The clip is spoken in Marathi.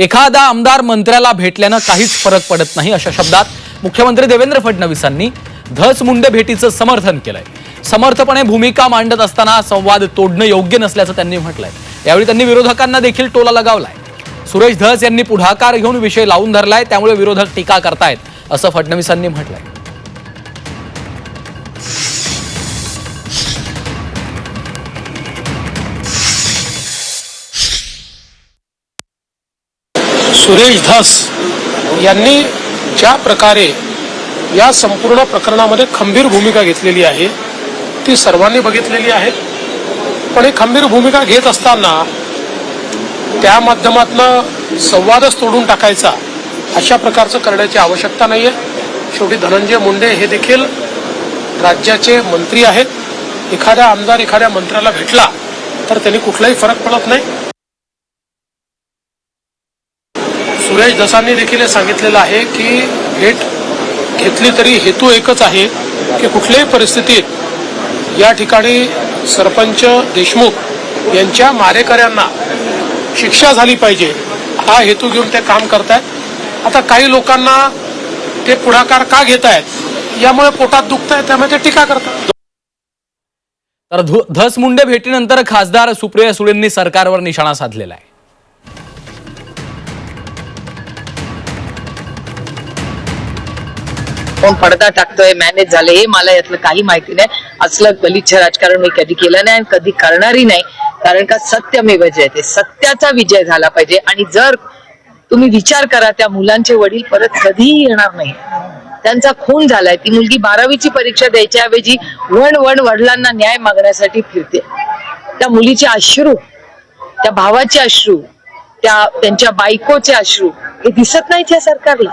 एखादा आमदार मंत्र्याला भेटल्यानं काहीच फरक पडत नाही अशा शब्दात मुख्यमंत्री देवेंद्र फडणवीसांनी धस मुंडे भेटीचं समर्थन केलंय. समर्थपणे भूमिका मांडत असताना संवाद तोडणं योग्य नसल्याचं त्यांनी म्हटलंय. यावेळी त्यांनी विरोधकांना देखील टोला लगावलाय. सुरेश धस यांनी पुढाकार घेऊन विषय लावून धरलाय त्यामुळे विरोधक टीका करतायत असं फडणवीसांनी म्हटलंय. सुरेश धस यांनी ज्या प्रकारे या संपूर्ण प्रकरणामध्ये खंबीर भूमिका घेतलेली आहे ती सर्वांनी बघितलेली आहे. पण ही खंबीर भूमिका घेत असताना त्या माध्यमातनं संवादच तोडून टाकायचा अशा प्रकारचं करण्याची आवश्यकता नाही आहे शेवटी धनंजय मुंडे हे देखील राज्याचे मंत्री आहेत. एखाद्या आमदार एखाद्या मंत्र्याला भेटला तर त्यांनी कुठलाही फरक पडत नाही. सुरेश दसांनी देखील हे सांगितलेलं आहे की भेट घेतली तरी हेतू एकच आहे की कुठल्याही परिस्थितीत या ठिकाणी सरपंच देशमुख यांच्या मारेकऱ्यांना शिक्षा झाली पाहिजे. हा हेतू घेऊन ते काम करतायत. आता काही लोकांना ते पुढाकार का घेत आहेत यामुळे पोटात दुखत आहे त्यामुळे ते टीका करतात. तर धस मुंडे भेटीनंतर खासदार सुप्रिया सुळेंनी सरकारवर निशाणा साधलेला आहे. कोण पडदा टाकतोय मॅनेज झाले हे मला यातलं काही माहिती नाही. असलं गलिच्छ राजकारण मी कधी केलं नाही आणि कधी करणारही नाही. कारण का सत्यमेव जयते सत्याचा विजय झाला पाहिजे. आणि जर तुम्ही विचार करा त्या मुलांचे वडील परत कधीही येणार नाही. त्यांचा खून झालाय. ती मुलगी बारावीची परीक्षा द्यायच्या ऐवजी वण वण वडिलांना न्याय मागण्यासाठी फिरते. त्या मुलीचे अश्रू त्या भावाचे अश्रू त्या त्यांच्या बायकोचे अश्रू हे दिसत नाहीत या सरकारला.